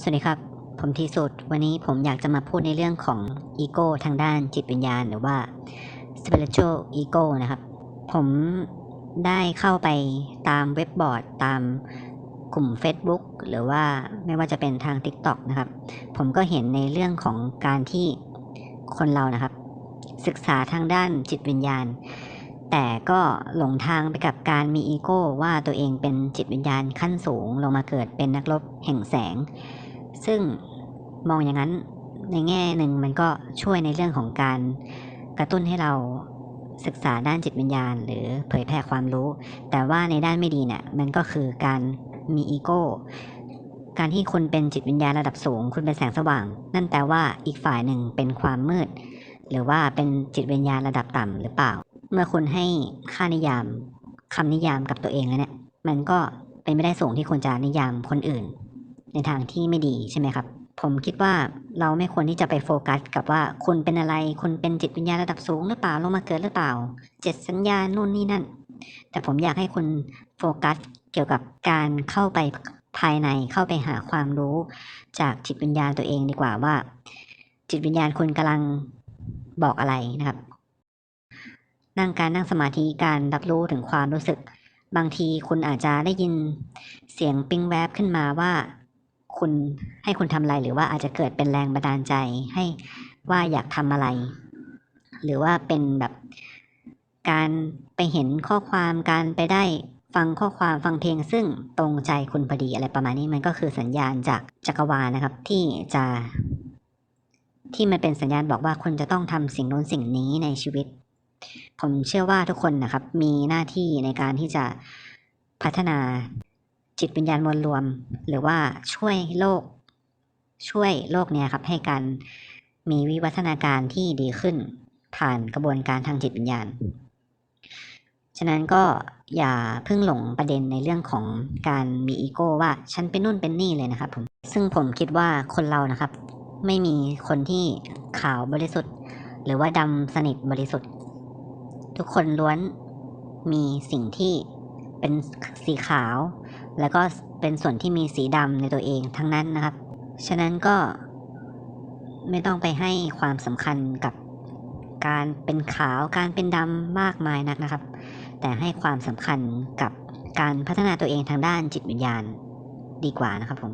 สวัสดีครับ ผมทีสุด วันนี้ผมอยากจะมาพูดในเรื่องของอีโก้ทางด้านจิตวิญญาณ หรือว่า spiritual ego นะครับ ผมได้เข้าไปตามเว็บบอร์ด ตามกลุ่ม Facebook หรือว่าไม่ว่าจะเป็นทาง TikTok นะครับ ผมก็เห็นในเรื่องของการที่คนเรานะครับ ศึกษาทางด้านจิตวิญญาณ แต่ก็หลงทางไปกับการมีอีโก้ว่าตัวเองเป็นจิตวิญญาณขั้นสูง ลงมาเกิดเป็นนักรบแห่งแสง ซึ่งมองอย่างนั้นในแง่หนึ่งมันก็ช่วยในเรื่องของการกระตุ้นให้เราศึกษาด้านจิตวิญญาณ หรือเผยแพร่ความรู้ แต่ว่าในด้านไม่ดีเนี่ยมันก็คือการมีอีโก้การที่คุณเป็นจิตวิญญาณระดับสูง คุณเป็นแสงสว่าง นั่นแปลว่าอีกฝ่ายหนึ่งเป็นความมืด หรือว่าเป็นจิตวิญญาณระดับต่ำหรือเปล่า เมื่อคุณให้ค่านิยามคำนิยามกับตัวเองแล้วเนี่ยมันก็เป็นไม่ได้สูงที่คุณจะนิยามคนอื่น ในทางที่ไม่ดีใช่ไหมครับ ผมคิดว่าเราไม่ควรที่จะไปโฟกัส กับว่าคุณเป็นอะไร คุณเป็นจิตวิญญาณระดับสูงหรือเปล่าลงมาเกิดหรือเปล่า เจ็ดสัญญานู่นนี่นั่น แต่ผมอยากให้คุณโฟกัสเกี่ยวกับการเข้าไปภายในเข้าไปหาความรู้จากจิตวิญญาณตัวเองดีกว่าว่า จิตวิญญาณคุณกำลังบอกอะไรนะครับ นั่งการนั่งสมาธิการรับรู้ถึงความรู้สึก บางทีคุณอาจจะได้ยินเสียงปิ้งแวบขึ้นมาว่า คุณให้คุณทำอะไรหรือว่าอาจจะเกิดเป็นแรงบันดาลใจให้ว่าอยากทำอะไร หรือว่าเป็นแบบการไปเห็นข้อความการไปได้ฟังข้อความฟังเพลงซึ่งตรงใจคุณพอดีอะไรประมาณนี้มันก็คือสัญญาณจากจักรวาลนะครับ ที่จะ ที่มันเป็นสัญญาณบอกว่าคุณจะต้องทำสิ่งโน้นสิ่งนี้ในชีวิต ผมเชื่อว่าทุกคนนะครับ มีหน้าที่ในการที่จะพัฒนา จิตวิญญาณมวลรวม หรือว่าช่วยโลก ช่วยโลกเนี้ยครับให้การมีวิวัฒนาการที่ดีขึ้นผ่านกระบวนการทางจิตวิญญาณ ฉะนั้นก็อย่าเพิ่งหลงประเด็นในเรื่องของการมีอีโก้ว่าฉันเป็นนู่นเป็นนี่เลยนะครับผมซึ่งผมคิดว่าคนเรานะครับ ไม่มีคนที่ขาวบริสุทธิ์ หรือว่าดำสนิทบริสุทธิ์ ทุกคนล้วนมีสิ่งที่เป็นสีขาว แล้วก็เป็นส่วนที่มีสีดำในตัวเองทั้งนั้นนะครับ ฉะนั้นก็ไม่ต้องไปให้ความสำคัญกับการเป็นขาวการเป็นดำมากมายนักนะครับ แต่ให้ความสำคัญกับการพัฒนาตัวเองทางด้านจิตวิญญาณดีกว่านะครับผม